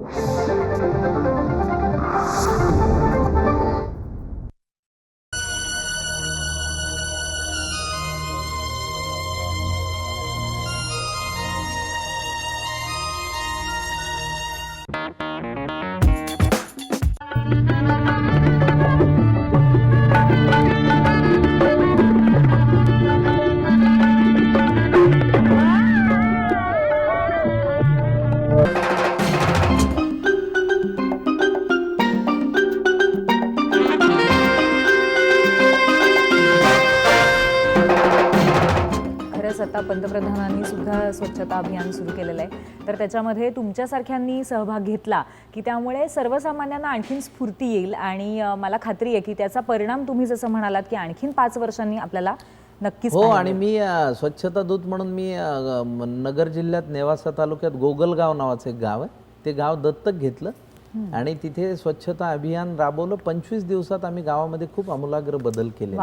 खरंच स्वच्छता अभियान सुरू केलेलं आहे. तर त्याच्यामध्ये तुमच्यासारख्यांनी सहभाग घेतला की त्यामुळे सर्वसामान्यांना आणखीन स्फूर्ती येईल आणि मला खात्री आहे की त्याचा परिणाम तुम्ही जसं म्हणालात की आणखीन पाच वर्षांनी आपल्याला नक्कीच हो आणि मी स्वच्छता दूत म्हणून मी नगर जिल्ह्यात नेवासा तालुक्यात गोगलगाव नावाचं एक गाव आहे. ते गाव दत्तक घेतलं आणि तिथे स्वच्छता अभियान राबवलं. पंचवीस दिवसात आम्ही गावामध्ये खूप आमूलाग्र बदल केले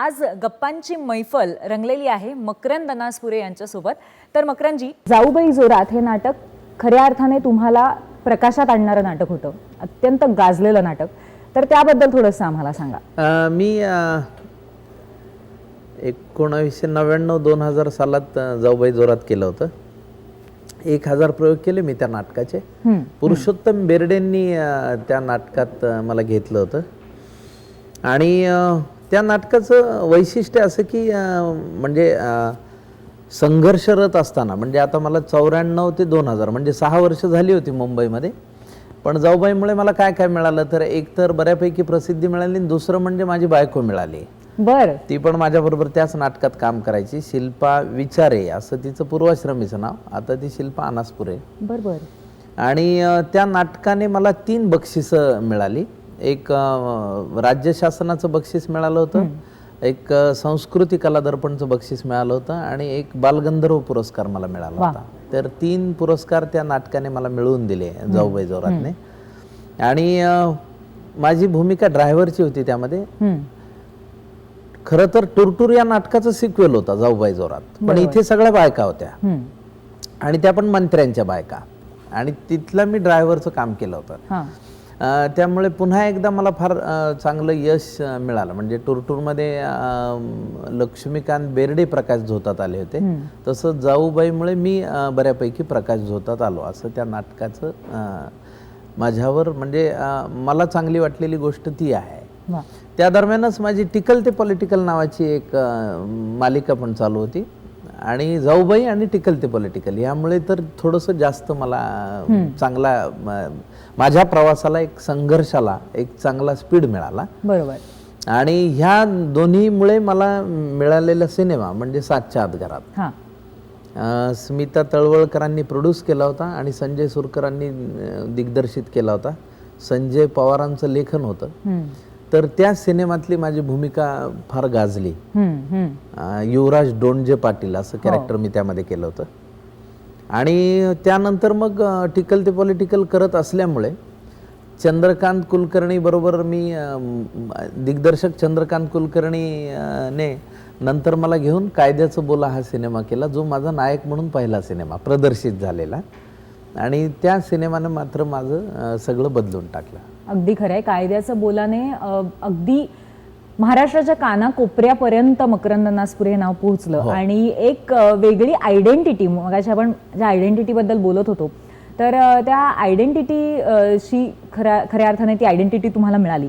आज गप्पांची मैफल रंगलेली आहे मकरंद अनासपुरे यांच्यासोबत. तर मकरंदजी जाऊबाई जोरात हे नाटक खऱ्या अर्थाने तुम्हाला प्रकाशात आणणारं नाटक होतं. अत्यंत गाजलेलं नाटक. तर त्याबद्दल थोडंसं आम्हाला सांगा. मी एकोणावीसशे नव्याण्णव दोन हजार सालात जाऊबाई जोरात केलं होतं. एक हजार प्रयोग केले मी त्या नाटकाचे. पुरुषोत्तम बेर्डेंनी त्या नाटकात मला घेतलं होतं. आणि त्या नाटकाचं वैशिष्ट्य असं की म्हणजे संघर्षरत असताना म्हणजे आता मला चौऱ्याण्णव ते दोन हजार म्हणजे सहा वर्ष झाली होती मुंबईमध्ये पण जाऊबाईमुळे मला काय काय मिळालं? तर एक तर बऱ्यापैकी प्रसिद्धी मिळाली आणि दुसरं म्हणजे माझी बायको मिळाली. बरं. ती पण माझ्याबरोबर त्याच नाटकात काम करायची शिल्पा विचारे असं तिचं पूर्वाश्रमीचं नाव. आता ती शिल्पा अनासपुरे. बरं बरं. आणि त्या नाटकाने मला तीन बक्षिसं मिळाली. एक राज्य शासनाचं बक्षीस मिळालं होतं. एक संस्कृती कला दर्पणचं बक्षीस मिळालं होतं आणि एक बालगंधर्व पुरस्कार मला मिळाला होता. तर तीन पुरस्कार त्या नाटकाने मला मिळवून दिले जाऊबाई जोरातने. आणि माझी भूमिका ड्रायव्हरची होती त्यामध्ये. खरं तर टुरटूर या नाटकाचं सिक्वेल होता जाऊबाई जोरात. पण इथे सगळ्या बायका होत्या. आणि त्या पण मंत्र्यांच्या बायका. आणि तिथलं मी ड्रायव्हरचं काम केलं होतं. त्यामुळे पुन्हा एकदा मला फार चांगलं यश मिळालं. म्हणजे टुरटूरमध्ये लक्ष्मीकांत बेर्डे प्रकाश झोतात आले होते. तसं जाऊबाईमुळे मी बऱ्यापैकी प्रकाश झोतात आलो. असं त्या नाटकाचं माझ्यावर म्हणजे मला चांगली वाटलेली गोष्ट ती आहे. त्या दरम्यानच माझी टिकल ते पॉलिटिकल नावाची एक मालिका पण चालू होती. आणि जाऊबाई आणि टिकल ते पॉलिटिकल यामुळे तर थोडंसं जास्त मला चांगला माझ्या प्रवासाला एक संघर्षाला एक चांगला स्पीड मिळाला. बरोबर. आणि ह्या दोन्हीमुळे मला मिळालेला सिनेमा म्हणजे सातच्या आत घरात. हां. स्मिता तळवळकरांनी प्रोड्यूस केला होता आणि संजय सुरकरांनी दिग्दर्शित केला होता. संजय पवारांचं लेखन होतं. तर त्या सिनेमातली माझी भूमिका फार गाजली. युवराज डोंडजे पाटील असं कॅरेक्टर मी त्यामध्ये केलं होतं. आणि त्यानंतर मग टिकल ते पॉलिटिकल करत असल्यामुळे चंद्रकांत कुलकर्णीबरोबर मी दिग्दर्शक चंद्रकांत कुलकर्णीने नंतर मला घेऊन कायद्याचं बोला हा सिनेमा केला जो माझा नायक म्हणून पहिला सिनेमा प्रदर्शित झालेला. आणि त्या सिनेमानं मात्र माझं सगळं बदलून टाकलं. अगदी खरं आहे. कायद्याचं बोलाने अगदी महाराष्ट्राच्या कानाकोपऱ्यापर्यंत मकरंद नासपुरे हे नाव पोहोचलं. आणि एक वेगळी आयडेंटिटी मग आपण ज्या आयडेंटिटीबद्दल बोलत होतो तर त्या आयडेंटिटी शी खऱ्या खऱ्या अर्थाने ती आयडेंटिटी तुम्हाला मिळाली.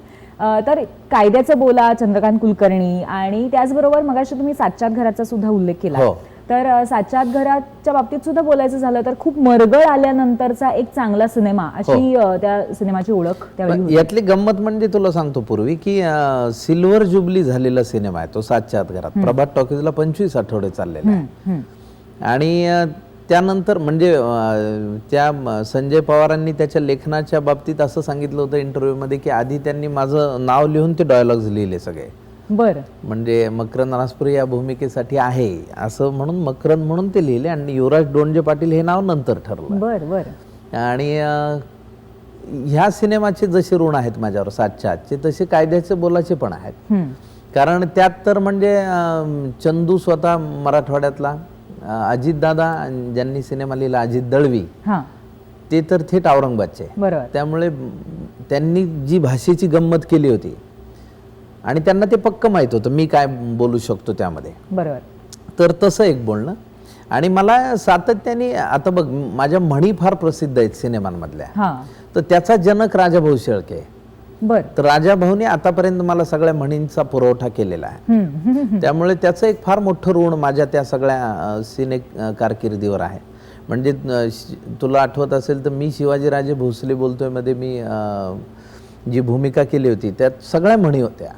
तर कायद्याचं बोला चंद्रकांत कुलकर्णी आणि त्याचबरोबर मगाशी तुम्ही सातच्यात घराचा सुद्धा उल्लेख केला. हो. तर अ, सातच्यात घराच्या बाबतीत सुद्धा बोलायचं झालं तर खूप मरगळ आल्यानंतरचा एक चांगला सिनेमा अशी अ, त्या सिनेमाची ओळख त्यावेळी. यातली गंमत म्हणजे तुला सांगतो पूर्वी की सिल्वर जुबली झालेला सिनेमा आहे तो सातच्या आत घरात प्रभात टॉकीजला पंचवीस आठवडे चाललेला आहे. आणि त्यानंतर म्हणजे त्या संजय पवारांनी त्याच्या लेखनाच्या बाबतीत असं सांगितलं होतं इंटरव्ह्यूमध्ये की आधी त्यांनी माझं नाव लिहून ते डायलॉग्स लिहिले सगळे. बरं. म्हणजे मकरंद अनासपुरे या भूमिकेसाठी आहे असं म्हणून मकरंद म्हणून ते लिहिले आणि युवराज डोंडजे पाटील हे नाव नंतर ठरलं. बरं बरं. आणि ह्या सिनेमाचे जसे ऋण आहेत माझ्यावर सातच्या आजचे तसे कायद्याचे बोलाचे पण आहेत. कारण त्यात तर म्हणजे चंदू स्वतः मराठवाड्यातला अजित दादा ज्यांनी सिनेमा लिहिला अजित दळवी ते तर थेट औरंगाबादचे. त्यामुळे त्यांनी जी भाषेची गंमत केली होती आणि त्यांना ते पक्क माहीत होतं मी काय बोलू शकतो त्यामध्ये. बरोबर. तर तसं एक बोलणं. आणि मला सातत्याने आता बघ माझ्या म्हणी फार प्रसिद्ध आहेत सिनेमांमधल्या. हा. तर त्याचा जनक राजाभाऊ शेळके. बर. तर राजाभाऊने आतापर्यंत मला सगळ्या म्हणींचा पुरवठा केलेला आहे. त्यामुळे त्याचं एक फार मोठं ऋण माझ्या त्या सगळ्या सिने कारकिर्दीवर आहे. म्हणजे तुला आठवत असेल तर मी शिवाजीराजे भोसले बोलतोयमध्ये मी जी भूमिका केली होती त्यात सगळ्या म्हणी होत्या.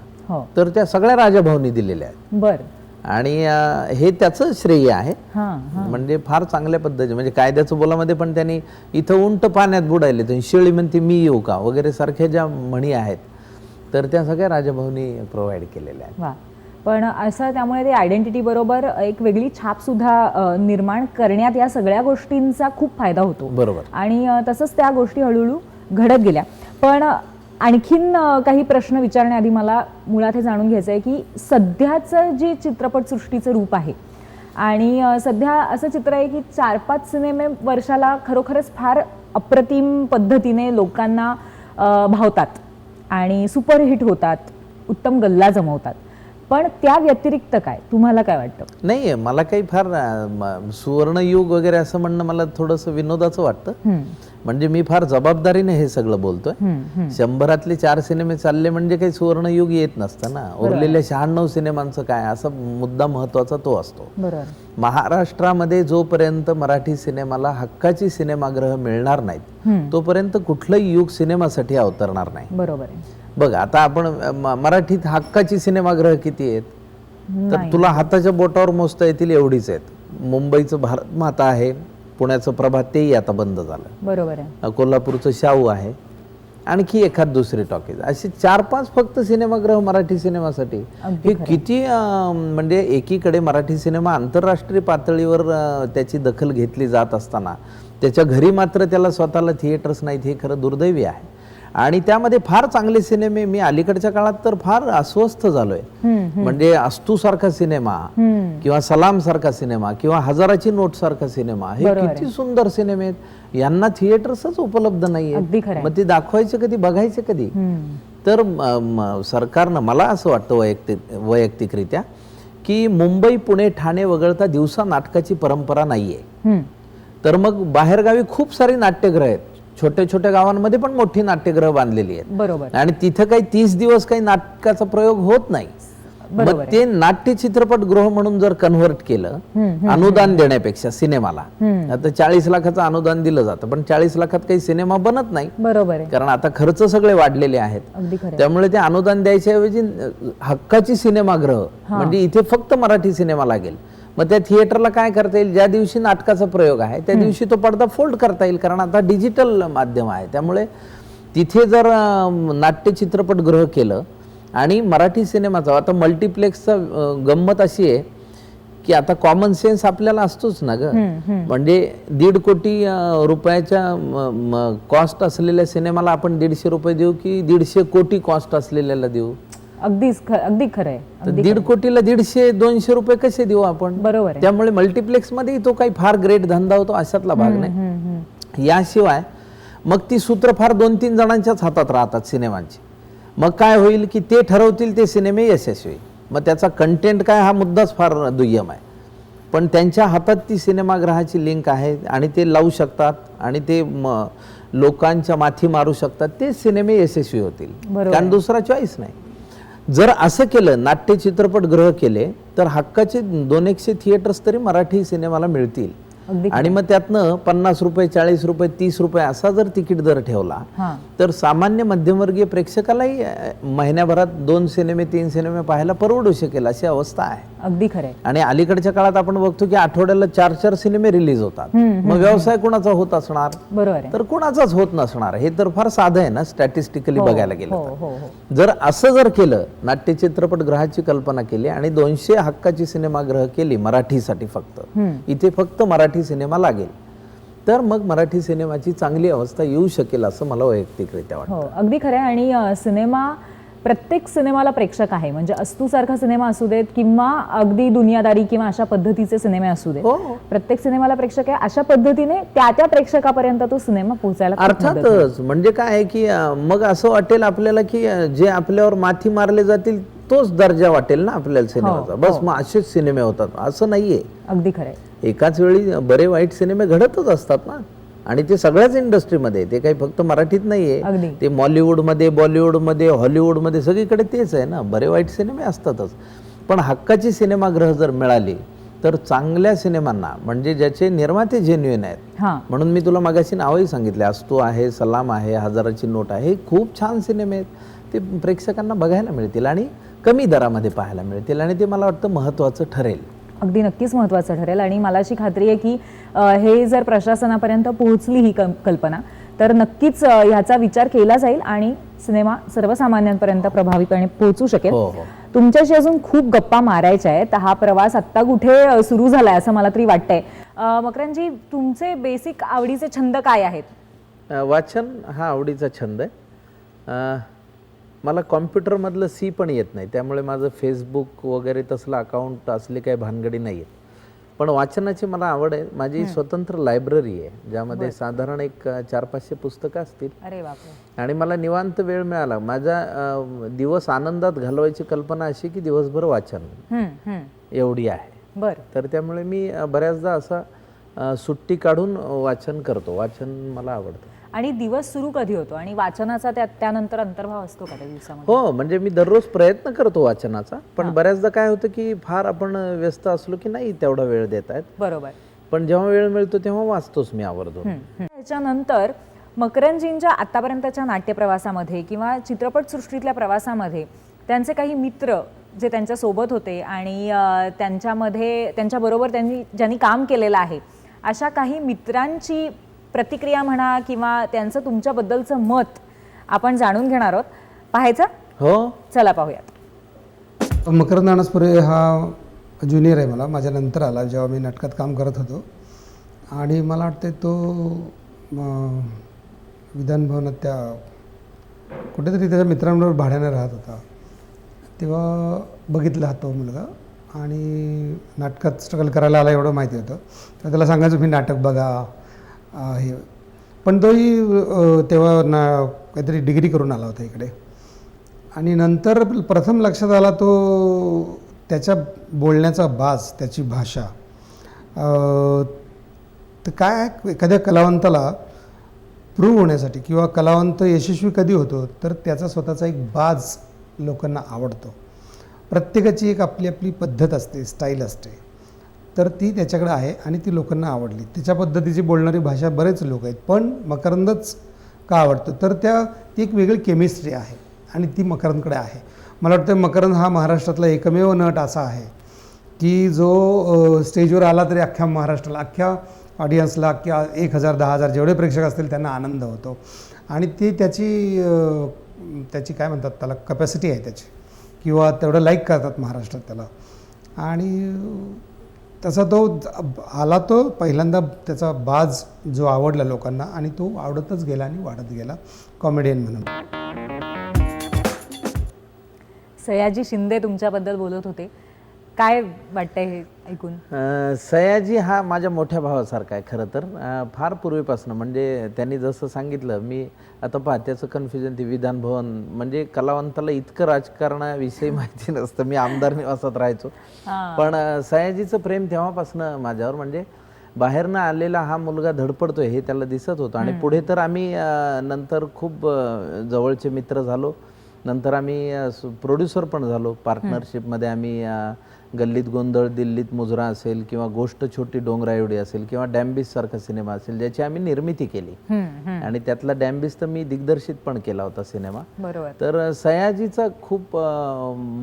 तर त्या सगळ्या राजाभाऊनी दिलेल्या आहेत. बर. आणि हे त्याचं श्रेय आहे. हा म्हणजे फार चांगल्या पद्धतीने म्हणजे कायद्याचं बोलामध्ये पण त्यांनी इथं उंट पाण्यात बुडायले. तर शेळी म्हणते मी येऊ का? वगैरे सारख्या ज्या म्हणी आहेत तर त्या सगळ्या राजाभाऊनी प्रोव्हाइड केलेल्या आहेत. पण असं त्यामुळे ते आयडेंटिटी बरोबर एक वेगळी छाप सुद्धा निर्माण करण्यात या सगळ्या गोष्टींचा खूप फायदा होतो. बरोबर. आणि तसंच त्या गोष्टी हळूहळू घडत गेल्या. पण आणखीन काही प्रश्न विचारण्याआधी मला मुळात हे जाणून घ्यायचं आहे की सध्याचं जे चित्रपटसृष्टीचं रूप आहे आणि सध्या असं चित्र आहे की चार पाच सिनेमे वर्षाला खरोखरच फार अप्रतिम पद्धतीने लोकांना भावतात आणि सुपरहिट होतात उत्तम गल्ला जमवतात. पण त्या व्यतिरिक्त काय? तुम्हाला काय वाटतं? नाही मला काही फार सुवर्णयुग वगैरे असं म्हणणं मला थोडंसं विनोदाचं वाटतं. म्हणजे मी फार जबाबदारीने हे सगळं बोलतोय. शंभरातले चार सिनेमे चालले म्हणजे काही सुवर्णयुग येत नसतं ना. उरलेल्या शहाण्णव सिनेमांचं काय? असा मुद्दा महत्त्वाचा तो असतो. महाराष्ट्रामध्ये जोपर्यंत मराठी सिनेमाला हक्काची सिनेमागृह मिळणार नाहीत तोपर्यंत कुठलंही युग सिनेमासाठी अवतरणार नाही. बरोबर आहे. बघ आता आपण मराठीत हक्काची सिनेमागृह किती आहेत? तर. तुला हाताच्या बोटावर मोजता येतील एवढीच आहेत. मुंबईचं भारत माता आहे पुण्याचं प्रभात तेही आता बंद झालं. बरोबर आहे. कोल्हापूरचं शाहू आहे. आणखी एखाद दुसरी टॉकीज असे चार पाच फक्त सिनेमागृह मराठी सिनेमासाठी. हे किती म्हणजे एकीकडे मराठी सिनेमा आंतरराष्ट्रीय पातळीवर त्याची दखल घेतली जात असताना त्याच्या घरी मात्र त्याला स्वतःला थिएटर्स नाहीत हे खरं दुर्दैवी आहे. आणि त्यामध्ये फार चांगले सिनेमे मी अलीकडच्या काळात तर फार अस्वस्थ झालोय. म्हणजे अस्तू सारखा सिनेमा किंवा सलाम सारखा सिनेमा किंवा हजाराची नोट सारखा सिनेमा हे किती सुंदर सिनेमे आहेत. यांना थिएटर्सच उपलब्ध नाहीये. मग ते दाखवायचे कधी बघायचे कधी? तर सरकारनं मला असं वाटतं वैयक्तिक वैयक्तिकरित्या की मुंबई पुणे ठाणे वगळता दिवसा नाटकाची परंपरा नाहीये. तर मग बाहेरगावी खूप सारी नाट्यगृह आहेत. छोट्या छोट्या गावांमध्ये पण मोठी नाट्यगृह बांधलेली आहेत. बरोबर. आणि तिथं काही तीस दिवस काही नाटकाचा प्रयोग होत नाही. मग ते नाट्य चित्रपटगृह म्हणून जर कन्व्हर्ट केलं अनुदान देण्यापेक्षा सिनेमाला. आता चाळीस लाखाचं अनुदान दिलं जातं पण चाळीस लाखात काही सिनेमा बनत नाही. बरोबर कारण आता खर्च सगळे वाढलेले आहेत. त्यामुळे ते अनुदान द्यायच्याऐवजी हक्काची सिनेमागृह म्हणजे इथे फक्त मराठी सिनेमा लागेल. मग त्या थिएटरला काय करता येईल? ज्या दिवशी नाटकाचा प्रयोग आहे त्या दिवशी तो पडदा फोल्ड करता येईल कारण आता डिजिटल माध्यम आहे. त्यामुळे तिथे जर नाट्य चित्रपटगृह केलं आणि मराठी सिनेमाचा आता मल्टिप्लेक्सचा गंमत अशी आहे की आता कॉमन सेन्स आपल्याला असतोच ना ग. म्हणजे दीड कोटी रुपयाच्या कॉस्ट असलेल्या सिनेमाला आपण दीडशे रुपये देऊ की दीडशे कोटी कॉस्ट असलेल्याला देऊ? अगदीच ख- अगदी खरं आहे तर दीड कोटीला दीडशे दोनशे रुपये कसे देऊ आपण? बरोबर आहे. त्यामुळे मल्टिप्लेक्समध्ये तो काही फार ग्रेट धंदा होतो अशातला भाग नाही. हम्म, हम्म. याशिवाय मग ती सूत्र फार दोन तीन जणांच्याच हातात राहतात सिनेमांची. मग काय होईल की ते ठरवतील ते सिनेमे यशस्वी. मग त्याचा कंटेंट काय हा मुद्दाच फार दुय्यम आहे. पण त्यांच्या हातात ती सिनेमागृहाची लिंक आहे आणि ते लावू शकतात आणि ते म- लोकांच्या माथी मारू शकतात. ते सिनेमे यशस्वी होतील. बरोबर कारण दुसरा चॉईस नाही. जर असं केलं नाट्य चित्रपटगृह केले तर हक्काचे दोन एकशे थिएटर्स तरी मराठी सिनेमाला मिळतील. आणि मग त्यातनं पन्नास रुपये चाळीस रुपये तीस रुपये असा जर तिकीट दर ठेवला हा. तर सामान्य मध्यमवर्गीय प्रेक्षकालाही महिन्याभरात दोन सिनेमे तीन सिनेमे पाहायला परवडू शकेल अशी अवस्था आहे. अगदी खरं आणि अलीकडच्या काळात आपण बघतो की आठवड्याला चार चार सिनेमे रिलीज होतात. मग व्यवसाय कुणाचा होत असणार? बरोबर तर कुणाचाच होत नसणार. हे तर फार साधं आहे ना स्टॅटिस्टिकली बघायला गेलं हो. हो हो. जर असं जर केलं नाट्य चित्रपटगृहाची कल्पना केली आणि दोनशे हक्काची सिनेमागृह केली मराठीसाठी फक्त. इथे फक्त मराठी सिनेमा लागेल. तर मग मराठी सिनेमाची चांगली अवस्था येऊ शकेल असं मला वैयक्तिकरित्या वाटतं. हो अगदी खरं आहे. आणि सिनेमा प्रत्येक सिनेमाला प्रेक्षक आहे. म्हणजे अस्तू सारखा सिनेमा असू देत किंवा अगदी दुनियादारी किंवा अशा पद्धतीचे सिनेमे असू देत. हो. प्रत्येक सिनेमाला प्रेक्षक आहे. अशा पद्धतीने त्या त्या प्रेक्षकापर्यंत तो सिनेमा पोहोचायला. अर्थातच. म्हणजे काय आहे की मग असं वाटेल आपल्याला की जे आपल्यावर माथी मारले जातील तोच दर्जा वाटेल ना आपल्याला सिनेमाचा. बस मग असेच सिनेमे होतात. असं नाहीये. अगदी खरंय एकाच वेळी बरे वाईट सिनेमे घडतच असतात ना. आणि ते सगळ्याच इंडस्ट्रीमध्ये आहे. ते काही फक्त मराठीत अगदी. नाहीये ते मॉलिवूडमध्ये बॉलिवूडमध्ये हॉलिवूडमध्ये सगळीकडे तेच आहे ना. बरे वाईट सिनेमे असतातच. पण हक्काची सिनेमागृह जर मिळाली तर चांगल्या सिनेमांना म्हणजे ज्याचे निर्माते जेन्युइन आहेत. हा. म्हणून मी तुला मागाशी नावही सांगितले अस्तू आहे सलाम आहे हजाराची नोट आहे हे खूप छान सिनेमे आहेत. ते प्रेक्षकांना बघायला मिळतील आणि कमी दरामध्ये पाहायला मिळतील आणि ते मला वाटतं महत्त्वाचं ठरेल. अगदी नक्कीच महत्त्वाचं ठरेल. आणि मला अशी खात्री आहे की हे जर प्रशासनापर्यंत पोहोचली ही कं- कल्पना तर नक्कीच ह्याचा विचार केला जाईल आणि सिनेमा सर्वसामान्यांपर्यंत प्रभावीपणे पोहोचू शकेल. हो हो. तुमच्याशी अजून खूप गप्पा मारायच्या आहेत. हा प्रवास आत्ता कुठे सुरू झालाय असं मला तरी वाटतंय. अ, मकरंदजी तुमचे बेसिक आवडीचे छंद काय आहेत? वाचन हा आवडीचा छंद आहे. मला कॉम्प्युटरमधलं सी पण येत नाही. त्यामुळे माझं फेसबुक वगैरे तसलं अकाउंट असले काही भानगडी नाही आहेत पण वाचनाची मला आवड आहे. माझी स्वतंत्र लायब्ररी आहे ज्यामध्ये साधारण एक चार पाचशे पुस्तकं असतील. आणि मला निवांत वेळ मिळाला. माझा दिवस आनंदात घालवायची कल्पना अशी की दिवसभर वाचन. एवढी आहे. बरं. तर त्यामुळे मी बऱ्याचदा असा सुट्टी काढून वाचन करतो. वाचन मला आवडतं. आणि दिवस सुरू कधी होतो? आणि वाचनाचा त्या त्यानंतर अंतर्भाव असतो का त्या दिवसामध्ये? हो म्हणजे मी दररोज प्रयत्न करतो वाचनाचा पण बऱ्याचदा काय होतं की फार आपण व्यस्त असलो की नाही तेवढा वेळ देत आहेत. बरोबर. पण जेव्हा वेळ मिळतो तेव्हा वाचतोच मी आवर्जून. त्याच्यानंतर मकरंदजींच्या आतापर्यंतच्या नाट्यप्रवासामध्ये किंवा चित्रपटसृष्टीतल्या प्रवासामध्ये त्यांचे काही मित्र जे त्यांच्यासोबत होते आणि त्यांच्यामध्ये त्यांच्याबरोबर त्यांनी ज्यांनी काम केलेलं आहे अशा काही मित्रांची प्रतिक्रिया म्हणा किंवा त्यांचं तुमच्याबद्दलचं मत आपण जाणून घेणार आहोत. पाहायचं? हो. चला पाहूयात. मकरंद अनासपुरे हा ज्युनियर आहे मला. माझ्या नंतर आला जेव्हा मी नाटकात काम करत होतो. आणि मला वाटते तो अं, विधान भवनात त्या कुठेतरी त्याच्या मित्रांबरोबर भाड्याने राहत होता. तेव्हा बघितला हा तो मुलगा आणि नाटकात स्ट्रगल करायला आला एवढं माहिती होतं. तर त्याला सांगायचं मी नाटक बघा. हे पण तोही तेव्हा ना काहीतरी डिग्री करून आला होता इकडे. आणि नंतर प्रथम लक्षात आला तो त्याच्या बोलण्याचा बाज त्याची भाषा. तर काय एखाद्या कलावंताला प्रूव्ह होण्यासाठी किंवा कलावंत यशस्वी कधी होतो तर त्याचा स्वतःचा एक बाज लोकांना आवडतो. प्रत्येकाची एक आपली आपली पद्धत असते स्टाईल असते. तर ती त्याच्याकडे आहे आणि ती लोकांना आवडली. त्याच्या पद्धतीची बोलणारी भाषा बरेच लोक आहेत पण मकरंदच का आवडतो? तर त्या ती एक वेगळी केमिस्ट्री आहे आणि ती मकरंदकडे आहे. मला वाटतं मकरंद हा महाराष्ट्रातला एकमेव नट असा आहे की जो स्टेजवर आला तरी अख्ख्या महाराष्ट्राला अख्ख्या ऑडियन्सला अख्ख्या एक हजार दहा हजार जेवढे प्रेक्षक असतील त्यांना आनंद होतो. आणि ती त्याची त्याची काय म्हणतात त्याला कपॅसिटी आहे त्याची. किंवा तेवढं लाईक करतात महाराष्ट्रात त्याला. आणि तसा तो आला तो पहिल्यांदा त्याचा बाज जो आवडला लोकांना आणि तो आवडतच गेला आणि वाढत गेला. कॉमेडियन म्हणून. सयाजी शिंदे तुमच्याबद्दल बोलत होते. काय वाटतंय हे ऐकून? अं, सयाजी हा माझ्या मोठ्या भावासारखा आहे खरं तर. अं, फार पूर्वीपासून म्हणजे त्यांनी जसं सांगितलं मी आता पहा त्याचं कन्फ्युजन ते विधान भवन म्हणजे कलावंताला इतकं राजकारणाविषयी माहिती नसतं मी आमदार निवासात राहायचो. पण अं, सयाजीचं प्रेम तेव्हापासून माझ्यावर म्हणजे बाहेरनं आलेला हा मुलगा धडपडतोय हे त्याला दिसत होतं. आणि पुढे तर आम्ही अं, नंतर खूप अं, जवळचे मित्र झालो. नंतर आम्ही प्रोड्युसर पण झालो पार्टनरशिपमध्ये आम्ही अं, गल्लीत गोंधळ दिल्लीत मुजरा असेल किंवा गोष्ट छोटी डोंगराएवढी असेल किंवा डॅम्बिस सारखा सिनेमा असेल ज्याची आम्ही निर्मिती केली. आणि त्यातला डॅम्बिस तर मी दिग्दर्शित पण केला होता सिनेमा. बरोबर. तर सयाजीचा खूप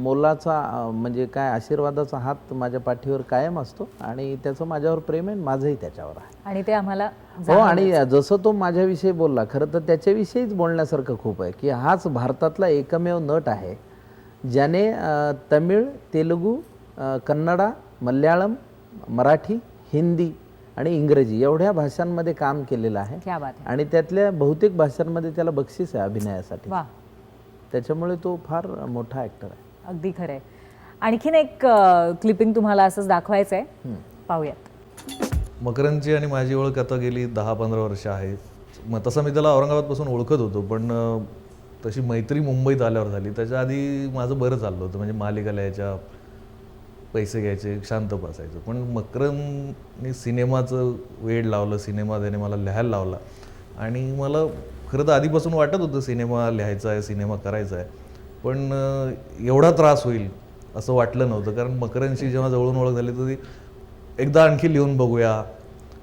मोलाचा म्हणजे काय आशीर्वादाचा हात माझ्या पाठीवर कायम असतो आणि त्याचं माझ्यावर प्रेम आहे माझंही त्याच्यावर आहे. आणि ते आम्हाला हो आणि जसं तो माझ्याविषयी बोलला खरं तर त्याच्याविषयीच बोलण्यासारखं खूप आहे की हाच भारतातला एकमेव नट आहे ज्याने तमिळ तेलुगू कन्नडा मल्याळम मराठी हिंदी आणि इंग्रजी एवढ्या भाषांमध्ये काम केलेलं आहे. क्या बात आहे. आणि त्यातल्या बहुतेक भाषांमध्ये त्याला बक्षीस आहे अभिनयासाठी. त्याच्यामुळे तो फार मोठा ॲक्टर आहे. अगदी खरंय आणखीन एक क्लिपिंग तुम्हाला असंच दाखवायचं आहे. पाहूयात. मकरंदची आणि माझी ओळख आता गेली दहा पंधरा वर्ष आहे मग तसं मी त्याला औरंगाबादपासून ओळखत होतो पण तशी मैत्री मुंबईत आल्यावर झाली. त्याच्या आधी माझं बरं चाललं होतं म्हणजे महालिकाला याच्या पैसे घ्यायचे शांत बसायचं. पण मकरंदने सिनेमाचं वेड लावलं सिनेमा त्याने मला लिहायला लावला. आणि मला खरं तर आधीपासून वाटत होतं सिनेमा लिहायचा आहे सिनेमा करायचा आहे. पण एवढा त्रास होईल असं वाटलं नव्हतं. कारण मकरंदशी जेव्हा जवळून ओळख झाली तर ती एकदा आणखी लिहून बघूया.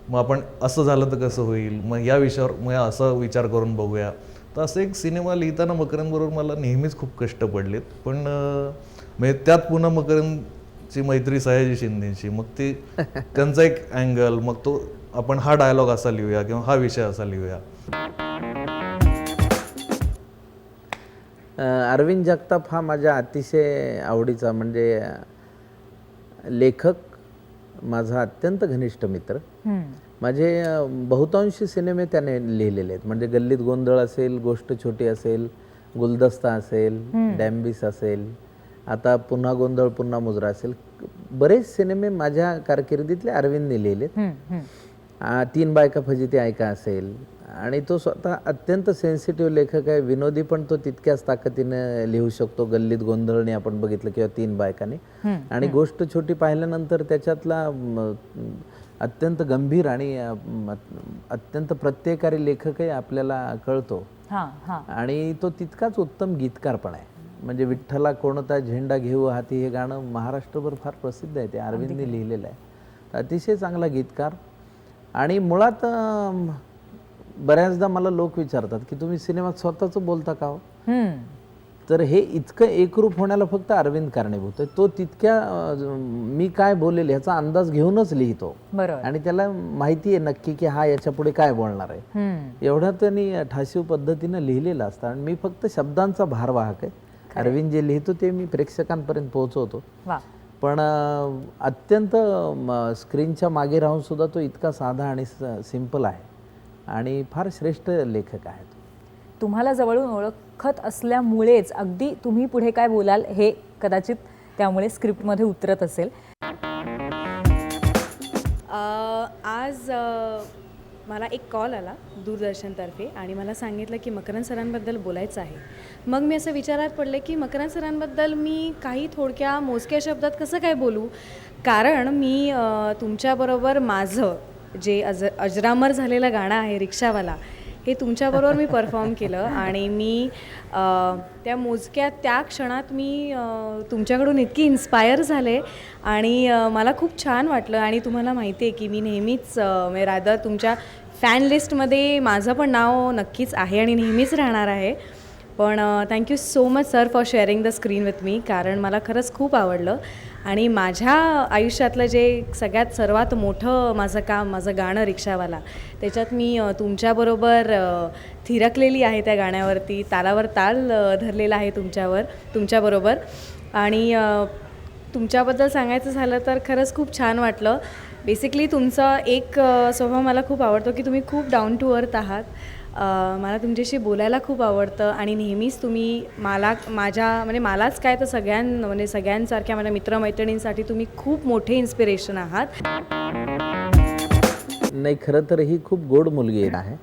मग आपण असं झालं तर कसं होईल? मग या विषयावर मग असा विचार करून बघूया. तर असं एक सिनेमा लिहिताना मकरंदबरोबर मला नेहमीच खूप कष्ट पडलेत. पण म्हणजे त्यात पुन्हा मकरंद मकरंदची मैत्री सयाजी शिंदेची. मग ते त्यांचा एक अँगल मग तो आपण हा डायलॉग असा लिहूया किंवा हा विषय असा लिहूया. अरविंद जगताप हा माझ्या अतिशय आवडीचा म्हणजे लेखक माझा अत्यंत घनिष्ठ मित्र. माझे बहुतांशी सिनेमे त्याने लिहिलेले आहेत. म्हणजे गल्लीत गोंधळ असेल गोष्ट छोटी असेल गुलदस्ता असेल डॅम्बिस असेल आता पुन्हा गोंधळ पुन्हा मुजरा असेल. बरेच सिनेमे माझ्या कारकिर्दीतले अरविंदने लिहिलेत. तीन बायका फजिती ऐका असेल. आणि तो स्वतः अत्यंत सेन्सिटिव्ह लेखक आहे. विनोदी पण तो तितक्याच ताकदीनं लिहू शकतो. गल्लीत गोंधळने आपण बघितलं किंवा तीन बायकाने. आणि गोष्ट छोटी पाहिल्यानंतर त्याच्यातला अत्यंत गंभीर आणि अत्यंत प्रत्ययकारी लेखकही आपल्याला कळतो. आणि तो तितकाच उत्तम गीतकार पण आहे. म्हणजे विठ्ठला कोणता झेंडा घेऊ हाती हे गाणं महाराष्ट्रभर फार प्रसिद्ध आहे ते अरविंदने लिहिलेलं आहे. अतिशय चांगला गीतकार. आणि मुळात बऱ्याचदा मला लोक विचारतात की तुम्ही सिनेमात स्वतःचं बोलता का हो. तर हे इतकं एकरूप होण्याला फक्त अरविंद कारणीभूत आहे. तो तितक्या मी काय बोलेल ह्याचा अंदाज घेऊनच लिहितो. आणि त्याला माहिती आहे नक्की की हा याच्यापुढे काय बोलणार आहे. एवढं त्यांनी ठाशीव पद्धतीनं लिहिलेलं असतं. आणि मी फक्त शब्दांचा भारवाहक आहे. अरविंद जे लिहितो ते मी प्रेक्षकांपर्यंत पोहोचवतो. पण अत्यंत स्क्रीनच्या मागे राहून सुद्धा तो इतका साधा आणि सिंपल आहे. आणि फार श्रेष्ठ लेखक आहे तुम्हाला जवळून ओळखत असल्यामुळेच अगदी तुम्ही पुढे काय बोलाल हे कदाचित त्यामुळे स्क्रिप्टमध्ये उतरत असेल. अ, आज मला एक कॉल आला दूरदर्शनतर्फे आणि मला सांगितलं की मकरंद सरांबद्दल बोलायचं आहे. मग मी असं विचारात पडले की मकरंद सरांबद्दल मी काही थोडक्या मोजक्या शब्दात कसं काय बोलू? कारण मी तुमच्याबरोबर माझं जे अज अजरामर झालेलं गाणं आहे रिक्षावाला हे तुमच्याबरोबर मी परफॉर्म केलं आणि मी त्या मोजक्या त्या क्षणात मी तुमच्याकडून इतकी इन्स्पायर झाले आणि मला खूप छान वाटलं आणि तुम्हाला माहिती आहे की मी नेहमीच म्हणजे रादर तुमच्या फॅन लिस्टमध्ये माझं पण नाव नक्कीच आहे आणि नेहमीच राहणार आहे. पण thank you so much sir for sharing the screen with me कारण मला खरंच खूप आवडलं. आणि माझ्या आयुष्यातलं जे सगळ्यात सर्वात मोठं माझं काम माझं गाणं रिक्षावाला त्याच्यात मी तुमच्याबरोबर थिरकलेली आहे त्या गाण्यावरती तालावर ताल धरलेला आहे तुमच्यावर तुमच्याबरोबर. आणि तुमच्याबद्दल सांगायचं झालं तर खरंच खूप छान वाटलं. बेसिकली तुमचा एक स्वभाव मला खूप आवडतो की तुम्ही खूप डाऊन टू अर्थ आहात. मला तुमच्याशी बोलायला खूप आवडतं आणि नेहमीच तुम्ही मला माझ्या म्हणजे मलाच काय तर सगळ्यां म्हणजे सगळ्यांसारख्या माझ्या मित्रमैत्रिणींसाठी तुम्ही खूप मोठे इन्स्पिरेशन आहात. नाही खरं तर ही खूप गोड मुलगी आहे.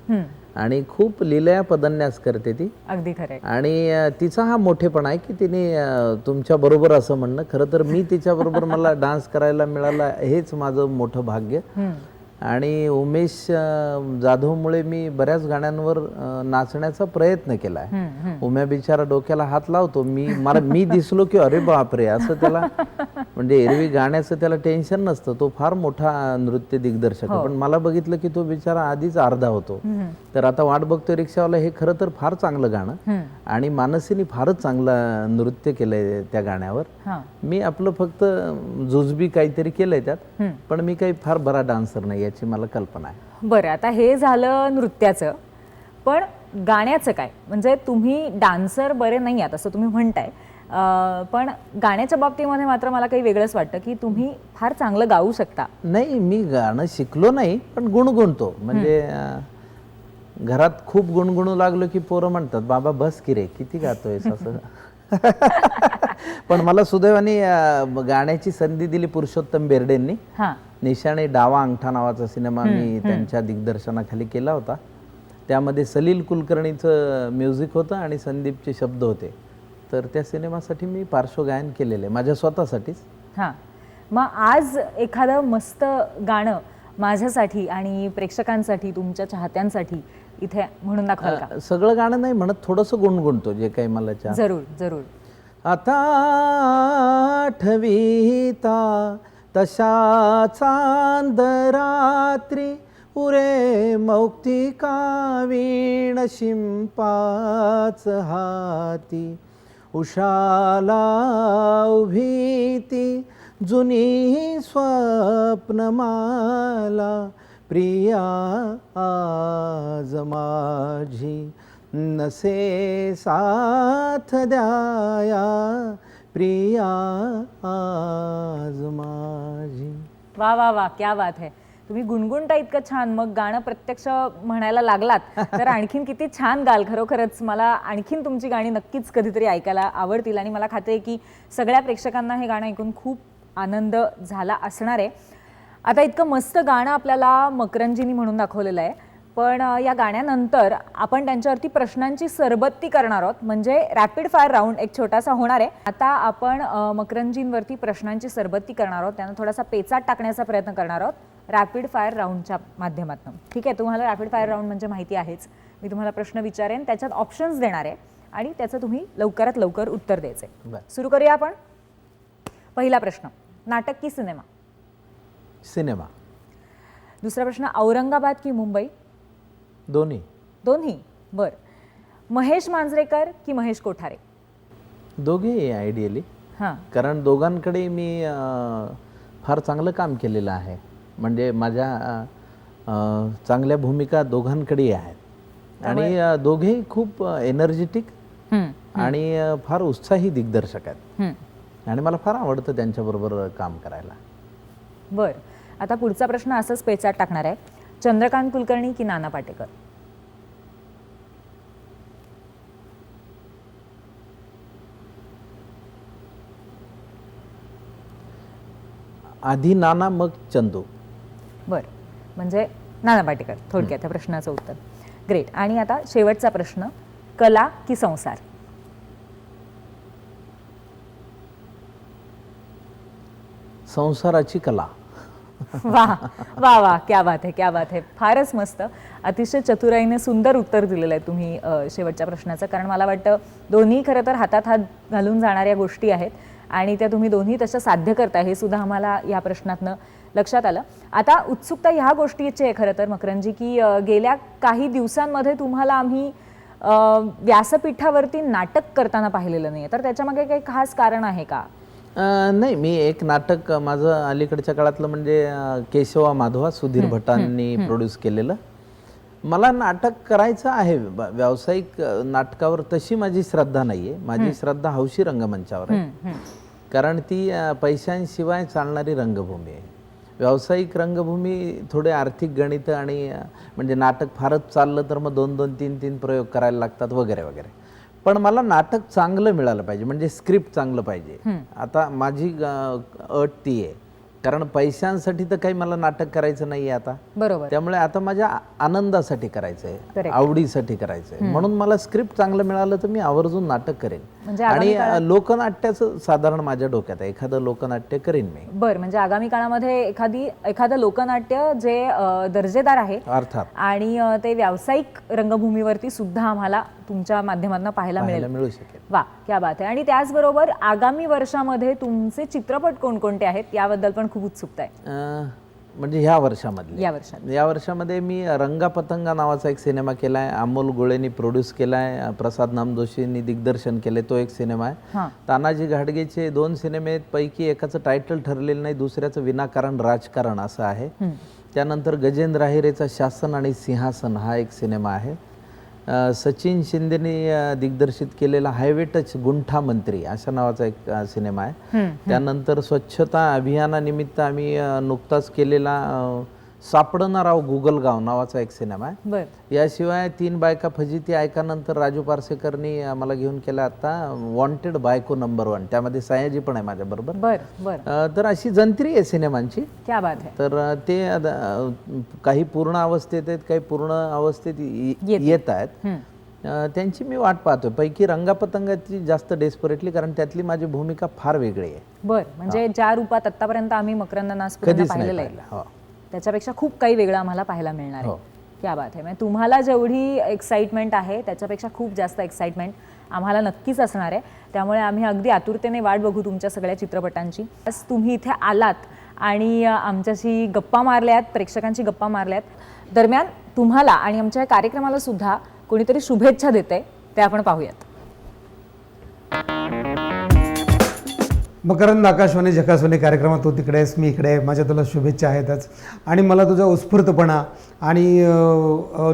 आणि खूप लिलया पदन्यास करते ती. अगदी खरंय आणि तिचा हा मोठेपणा आहे की तिने तुमच्या बरोबर असं म्हणणं. खरं तर मी तिच्याबरोबर मला डान्स करायला मिळाला हेच माझं मोठं भाग्य. आणि उमेश जाधवमुळे मी बऱ्याच गाण्यांवर नाचण्याचा प्रयत्न केला आहे उम्या बिचारा डोक्याला हात लावतो. मी मला मी दिसलो की अरे बापरे असं त्याला म्हणजे एरवी गाण्याचं त्याला टेन्शन नसतं. तो फार मोठा नृत्य दिग्दर्शक आहे. पण मला बघितलं की तो बिचारा आधीच अर्धा होतो. तर आता वाट बघतोय रिक्षावाला हे खरं तर फार चांगलं गाणं. आणि मानसीने फारच चांगलं नृत्य केलंय त्या गाण्यावर. हां. मी आपलं फक्त जुजबी काहीतरी केलंय त्यात. पण मी काही फार बरा डान्सर नाही याची मला कल्पना आहे. बरं आता हे झालं नृत्याचं. पण गाण्याचं काय? म्हणजे तुम्ही डान्सर बरे नाही आहात असं तुम्ही म्हणताय. पण गाण्याच्या बाबतीमध्ये मात्र मला काही वेगळंच वाटतं की तुम्ही फार चांगलं गाऊ शकता. नाही मी गाणं शिकलो नाही पण गुणगुणतो. म्हणजे घरात खूप गुणगुणू लागलो की पोरं म्हणतात बाबा बस की रे किती गातोयस असं. पण मला सुदैवाने गाण्याची संधी दिली पुरुषोत्तम बेर्डेंनी. हा. निशाणे डावा अंगठा नावाचा सिनेमा मी त्यांच्या दिग्दर्शनाखाली केला होता. त्यामध्ये सलील कुलकर्णीचं म्युझिक होतं आणि संदीपचे शब्द होते. तर त्या सिनेमासाठी मी पार्श्वगायन केलेलं आहे माझ्या स्वतःसाठीच. हा. मग आज एखादं मस्त गाणं माझ्यासाठी आणि प्रेक्षकांसाठी तुमच्या चाहत्यांसाठी इथे म्हणून अं, सगळं गाणं नाही म्हणत थोडंसं गुणगुणतो जे काही मला जरूर जरूर. आता आठवीता तशा चांद रात्री उरे मौक्तिका वीण शिंपाच हाती. उषाला उभीती जुनी स्वप्नमाला प्रिया आज माझी नसे साथ द्याया. प्रिया आज माझी. वा वा वा क्या बात है. तुम्ही गुणगुणता इतकं छान मग गाणं प्रत्यक्ष म्हणायला लागलात तर आणखीन किती छान गाल. खरोखरच मला आणखीन तुमची गाणी नक्कीच कधीतरी ऐकायला आवडतील आणि मला खात्री आहे की सगळ्या प्रेक्षकांना हे गाणं ऐकून खूप आनंद झाला असणार आहे. आता इतकं मस्त गाणं आपल्याला मकरंजीनी म्हणून दाखवलेलं आहे. पण या गाण्यानंतर आपण त्यांच्यावरती प्रश्नांची सरबत्ती करणार आहोत. म्हणजे रॅपिड फायर राऊंड एक छोटासा होणार आहे. आता आपण मकरंजींवरती प्रश्नांची सरबत्ती करणार आहोत. त्यांना थोडासा पेचाट टाकण्याचा प्रयत्न करणार आहोत. रॅपिड फायर राऊंडच्या माध्यमातून. ठीक आहे? तुम्हाला रॅपिड फायर राऊंड म्हणजे माहिती आहेच. मी तुम्हाला प्रश्न विचारेन. त्याच्यात ऑप्शन्स देणार आहे. आणि त्याचं तुम्ही लवकरात लवकर उत्तर द्यायचं. सुरू करूया आपण? पहिला प्रश्न. नाटक की सिनेमा? सिनेमा. दुसरा प्रश्न औरंगाबाद की मुंबई? दोन्ही? दोन्ही. बर. महेश मांजरेकर की महेश कोठारे? दोघेही आयडियली हां. कारण दोघांकडे मी अं, फार चांगलं काम केलेलं आहे. म्हणजे माझ्या अं, अं, चांगल्या भूमिका दोघांकडेही आहेत. आणि अं, दोघेही खूप एनर्जेटिक हम्म, आणि अं, फार उत्साही दिग्दर्शक आहेत. हम्म. आणि मला फार आवडतं त्यांच्याबरोबर काम करायला. बर. आता पुढचा प्रश्न असंच पेचात टाकणार आहे. चंद्रकांत कुलकर्णी की नाना पाटेकर? आधी नाना मग चंदू. बर. म्हणजे नाना पाटेकर थोडक्यात त्या प्रश्नाचं उत्तर. ग्रेट आणि आता शेवटचा प्रश्न कला की संसार? संसाराची कला. वा वा वा. क्या बात आहे क्या बात आहे फारच मस्त. अतिशय चतुराईने सुंदर उत्तर दिलेलं आहे तुम्ही शेवटच्या प्रश्नाचं. कारण मला वाटतं दोन्ही खरं तर हातात हात घालून जाणाऱ्या गोष्टी आहेत आणि त्या तुम्ही दोन्ही तशा साध्य करताय हे सुद्धा आम्हाला या प्रश्नातनं लक्षात आलं. आता उत्सुकता ह्या गोष्टीची आहे खरं तर मकरंजी की गेल्या काही दिवसांमध्ये तुम्हाला आम्ही व्यासपीठावरती नाटक करताना पाहिलेलं नाही तर त्याच्यामागे काही खास कारण आहे का? नाही मी एक नाटक माझं अलीकडच्या काळातलं म्हणजे केशवा माधवा सुधीर भटांनी प्रोड्यूस केलेलं. मला नाटक करायचं आहे व्यावसायिक नाटकावर तशी माझी श्रद्धा नाही आहे माझी श्रद्धा हौशी रंगमंचावर आहे. कारण ती पैशांशिवाय चालणारी रंगभूमी आहे. व्यावसायिक रंगभूमी थोडे आर्थिक गणित आणि म्हणजे नाटक फारच चाललं तर मग दोन दोन तीन तीन प्रयोग करायला लागतात वगैरे वगैरे. पण मला नाटक चांगलं मिळालं पाहिजे म्हणजे स्क्रिप्ट चांगलं पाहिजे. आता माझी अट ती आहे. कारण पैशांसाठी तर काही मला नाटक करायचं नाही आता. बरोबर. त्यामुळे आता माझ्या आनंदासाठी करायचंय. आवडीसाठी करायचंय. म्हणून मला स्क्रिप्ट चांगलं मिळालं तर मी आवर्जून नाटक करेन. म्हणजे आणि लोकनाट्याचं साधारण माझ्या डोक्यात आहे. एखादं लोकनाट्य करेन मी. बर म्हणजे आगामी काळामध्ये एखादी एखादं लोकनाट्य जे दर्जेदार आहे अर्थात. आणि ते व्यावसायिक रंगभूमीवरती सुद्धा आम्हाला तुमच्या माध्यमातून पाहायला मिळेल. मिळू शकेल. वा क्या बात आहे. आणि त्याचबरोबर आगामी वर्षामध्ये तुमचे चित्रपट कोणकोणते आहेत याबद्दल पण खूप उत्सुकता आहे. म्हणजे ह्या वर्षामधले. या वर्षात या वर्षामध्ये मी रंगा पतंगा नावाचा एक सिनेमा केला आहे अमोल गोळेनी प्रोड्यूस केला आहे प्रसाद नामदोशींनी दिग्दर्शन केले तो एक सिनेमा आहे. हां. तानाजी घाडगेचे दोन सिनेमे पैकी एकाचं टायटल ठरलेलं नाही दुसऱ्याचं विनाकारण राजकारण असं आहे. त्यानंतर गजेंद्र अहिरेचा शासन आणि सिंहासन हा एक सिनेमा आहे. सचिन शिंदेने दिग्दर्शित केलेला हायवे टच गुंठा मंत्री अशा नावाचा एक सिनेमा आहे. त्यानंतर स्वच्छता अभियानानिमित्त आम्ही नुकताच केलेला अं, सापडणार राव गुगलगाव नावाचा एक सिनेमा आहे. याशिवाय तीन बायका फजिती ऐकानंतर राजू पारसेकरनी मला घेऊन केला आता वॉन्टेड बायको नंबर वन त्यामध्ये सयाजी पण आहे माझ्याबरोबर बर बर. अ, तर अशी जंत्री आहे सिनेमांची. क्या बात है. तर ते काही पूर्ण अवस्थेत आहेत काही पूर्ण अवस्थेत येत आहेत. त्यांची मी वाट पाहतोय. पैकी रंगापतंगाची जास्त डेस्परेटली कारण त्यातली माझी भूमिका फार वेगळी आहे. बर म्हणजे ज्या रूपात आतापर्यंत आम्ही मकरंद नासपुरे कधीच पाहिलेलं आहे. त्याच्यापेक्षा खूप काही वेगळं आम्हाला पाहायला मिळणार आहे. हो. क्या बात आहे म्हणजे तुम्हाला जेवढी एक्साइटमेंट आहे त्याच्यापेक्षा खूप जास्त एक्साइटमेंट आम्हाला नक्कीच असणार आहे. त्यामुळे आम्ही अगदी आतुरतेने वाट बघू तुमच्या सगळ्या चित्रपटांची. बस तुम्ही इथे आलात आणि आमच्याशी गप्पा मारल्यात प्रेक्षकांची गप्पा मारल्यात. दरम्यान तुम्हाला आणि आमच्या कार्यक्रमाला सुद्धा कोणीतरी शुभेच्छा देते ते आपण पाहूयात. मकरंद आकाशवाणी झकासवाणी कार्यक्रमात तू तिकडे आहेस मी इकडे आहे. माझ्या तुला शुभेच्छा आहेतच आणि मला तुझा उत्स्फूर्तपणा आणि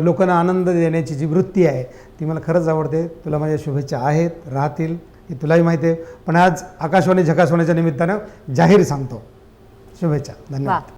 लोकांना आनंद देण्याची जी वृत्ती आहे ती मला खरंच आवडते. तुला माझ्या शुभेच्छा आहेत राहतील हे तुलाही माहिती आहे. पण आज आकाशवाणी झकासवाणीच्या निमित्तानं जाहीर सांगतो. शुभेच्छा. धन्यवाद.